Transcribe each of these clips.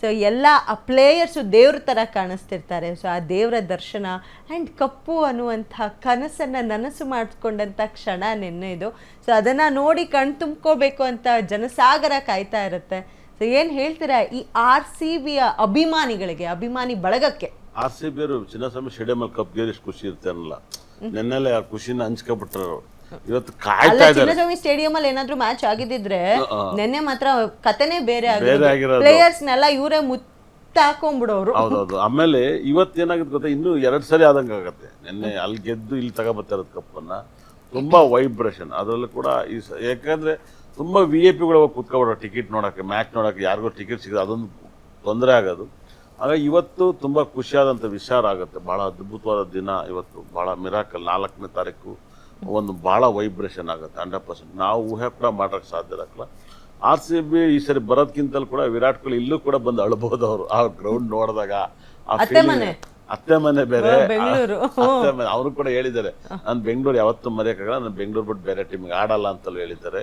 So ಎಲ್ಲ ಆ players ದೇವ್ರ ಥರ ಕಾಣಿಸ್ತಿರ್ತಾರೆ. ಸೊ ಆ ದೇವರ ದರ್ಶನ ಆ್ಯಂಡ್ ಕಪ್ಪು ಅನ್ನುವಂಥ ಕನಸನ್ನು ನನಸು ಮಾಡಿಕೊಂಡಂಥ ಕ್ಷಣ ನಿನ್ನೆ ಇದು. ಸೊ ಅದನ್ನು ನೋಡಿ ಕಣ್ ತುಂಬ್ಕೋಬೇಕು ಅಂತ ಜನಸಾಗರ ಕಾಯ್ತಾ ಇರುತ್ತೆ. ಸೊ ಏನು ಹೇಳ್ತೀರಾ? ಈ ಆರ್ ಸಿ ಬಿಯ ಅಭಿಮಾನಿಗಳಿಗೆ ಅಭಿಮಾನಿ ಬಳಗಕ್ಕೆ. ಆರ್ ಸಿ ಬಿ ಅವರು ಚಿನ್ನಸ್ವಾಮಿ ಸ್ಟೇಡಿಯಂ ಅಲ್ಲಿ ಕಪ್ ಗೆಲ್ಲಿ ಖುಷಿ ಇರ್ತಾರಲ್ಲ ನೆನ್ನೆಲೆ ಆ ಖುಷಿನ ಹಂಚ್ಕೊಬಿಟ್ರು ಇವತ್ತು ಕಾಯ್ತಾ ಇದ್ದಾರೆ. ಚಿನ್ನಸ್ವಾಮಿ ಸ್ಟೇಡಿಯಂ ಅಲ್ಲಿ ಏನಾದ್ರೂ ಮ್ಯಾಚ್ ಆಗಿದ್ದಿದ್ರೆ ನಿನ್ನೆ ಮಾತ್ರ ಕತೆನೇ ಬೇರೆ ಆಗಿರೋದು. ಆಗಿರೋದು. ಪ್ಲೇಯರ್ಸ್ನೆಲ್ಲ ಇವರೇ ಮುತ್ತಾಕೊಂಡ್ಬಿಡೋರು. ಹೌದೌದು. ಆಮೇಲೆ ಇವತ್ತೇನಾಗುತ್ತೆ ಗೊತ್ತಾ? ಇನ್ನೂ ಎರಡು ಸರಿ ಆದಂಗೆ ಆಗುತ್ತೆ. ನಿನ್ನೆ ಅಲ್ಲಿ ಗೆದ್ದು ಇಲ್ಲಿ ತಗೋಬರ್ತಾರದು ಕಪ್ಪನ್ನ ತುಂಬಾ ವೈಬ್ರೇಷನ್ ಅದರಲ್ಲೂ ಕೂಡ ಈ ಯಾಕಂದ್ರೆ ತುಂಬಾ ವಿ ಎ ಪಿಗಳು ಹೋಗಿ ಕುತ್ಕೊಬಿಡೋ ಟಿಕೆಟ್ ನೋಡಕ್ಕೆ ಮ್ಯಾಚ್ ನೋಡಕ್ಕೆ ಯಾರಿಗೂ ಟಿಕೆಟ್ ಸಿಗೋದು ಅದೊಂದು ತೊಂದರೆ ಆಗೋದು. ಆಗ ಇವತ್ತು ತುಂಬಾ ಖುಷಿಯಾದಂಥ ವಿಚಾರ ಆಗುತ್ತೆ. ಬಹಳ ಅದ್ಭುತವಾದ ದಿನ ಇವತ್ತು. ಬಹಳ ಮಿರಾಕಲ್ ನಾಲ್ಕನೇ ತಾರೀಕು ಒಂದು ಬಹಳ ವೈಬ್ರೇಷನ್ ಆಗುತ್ತೆ ಹಂಡ್ರೆಡ್ ಪರ್ಸೆಂಟ್ ನಾವು ಊಹೆ ಕೂಡ ಮಾಡೋಕ್ಕೆ ಸಾಧ್ಯ ಇರಕ್ಕಲ್ಲ ಆರ್ ಸಿ ಬಿ ಈ ಸರಿ ಬರೋದ್ಕಿಂತಲೂ ಕೂಡ ವಿರಾಟ್ ಕೊಹ್ಲಿ ಇಲ್ಲೂ ಕೂಡ ಬಂದು ಅಳ್ಬೋದು ಅವರು ಆ ಗ್ರೌಂಡ್ ನೋಡಿದಾಗ ಆ ಅತ್ತೆ ಮನೆ. ಅತ್ತೆ ಮನೆ ಬೇರೆ. ಅತ್ತೆ ಮನೆ. ಅವರು ಕೂಡ ಹೇಳಿದ್ದಾರೆ ನಾನು ಬೆಂಗಳೂರು ಯಾವತ್ತೂ ಮರೆಯೋಕ್ಕಾಗಲ್ಲ ನಾನು ಬೆಂಗಳೂರು ಬಿಟ್ಟು ಬೇರೆ ಟೀಮ್ಗೆ ಆಡಲ್ಲ ಅಂತಲೂ ಹೇಳಿದ್ದಾರೆ.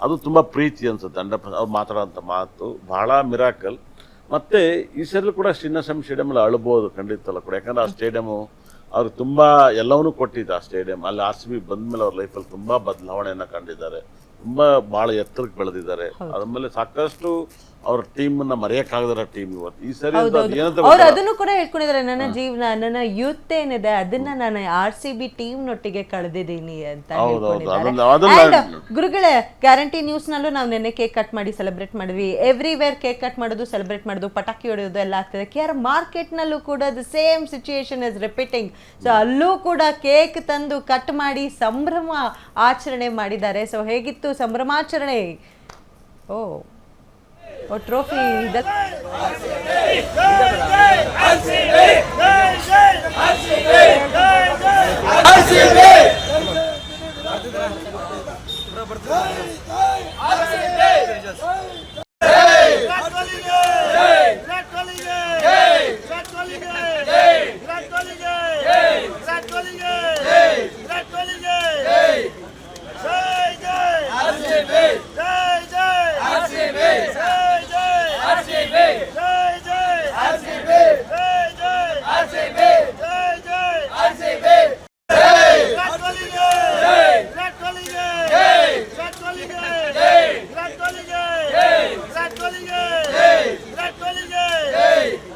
ಅದು ತುಂಬಾ ಪ್ರೀತಿ ಅನ್ಸುತ್ತೆ ಹಂಡ್ರೆಡ್ ಪರ್ಸೆಂಟ್ ಅವ್ರು ಮಾತಾಡೋಂಥ ಮಾತು ಭಾಳ ಮಿರಾಕಲ್ ಮತ್ತೆ ಈ ಸರಿ ಕೂಡ ಚಿನ್ನಸ್ವಾಮಿ ಸ್ಟೇಡಿಯಂ ಅಲ್ಲಿ ಅಳ್ಬೋದು ಖಂಡಿತಲ್ಲ ಕೂಡ. ಯಾಕಂದ್ರೆ ಆ ಸ್ಟೇಡಿಯಮು ಅವ್ರಿಗೆ ತುಂಬಾ ಎಲ್ಲವನ್ನೂ ಕೊಟ್ಟಿದ್ದ ಸ್ಟೇಡಿಯಂ. ಅಲ್ಲಿ ಆರ್ ಸಿ ಬಿ ಬಂದ್ಮೇಲೆ ಅವ್ರ ಲೈಫಲ್ಲಿ ತುಂಬಾ ಬದಲಾವಣೆಯನ್ನು ಕಂಡಿದ್ದಾರೆ. ತುಂಬಾ ಬಹಳ ಎತ್ತರಕ್ಕೆ ಬೆಳೆದಿದ್ದಾರೆ. ಅದ್ಮೇಲೆ ಸಾಕಷ್ಟು ಅವ್ರ ಟೀಮ್ನ ಮರೆಯಕ್ಕಾಗದರ ಟೀಮ್ ಇವತ್ತು. ಈ ಸರಿ ಅವ್ರು. ಅದನ್ನು ಕೂಡ ಹೇಳ್ಕೊಂಡಿದ್ದಾರೆ. ನನ್ನ ಜೀವನ ನನ್ನ ಯೂತ್ ಏನಿದೆ ಅದನ್ನ ನಾನು ಆರ್ ಸಿ ಬಿ ಟೀಮ್ ನೊಟ್ಟಿಗೆ ಕಳೆದಿದ್ದೀನಿ ಅಂತ ಗುರುಗಳೇ ಗ್ಯಾರಂಟಿ ನ್ಯೂಸ್ ನಲ್ಲೂ ನಾವು ನಿನ್ನೆ ಕೇಕ್ ಕಟ್ ಮಾಡಿ ಸೆಲೆಬ್ರೇಟ್ ಮಾಡಿದ್ವಿ. ಎವ್ರಿವೇರ್ ಕೇಕ್ ಕಟ್ ಮಾಡೋದು ಸೆಲೆಬ್ರೇಟ್ ಮಾಡೋದು ಪಟಾಕಿ ಹೊಡೆಯೋದು ಎಲ್ಲ ಆಗ್ತದೆ. ಕೆ ಆರ್ ಮಾರ್ಕೆಟ್ ನಲ್ಲೂ ಕೂಡ the same situation is repeating. So ಅಲ್ಲೂ ಕೂಡ ಕೇಕ್ ತಂದು ಕಟ್ ಮಾಡಿ ಸಂಭ್ರಮ ಆಚರಣೆ ಮಾಡಿದ್ದಾರೆ. ಸೊ ಹೇಗಿತ್ತು ಮತ್ತು ಸಂಭ್ರಮಾಚರಣೆ ಓ ಓ ಟ್ರೋಫಿ ಬರ್ತಾರೆ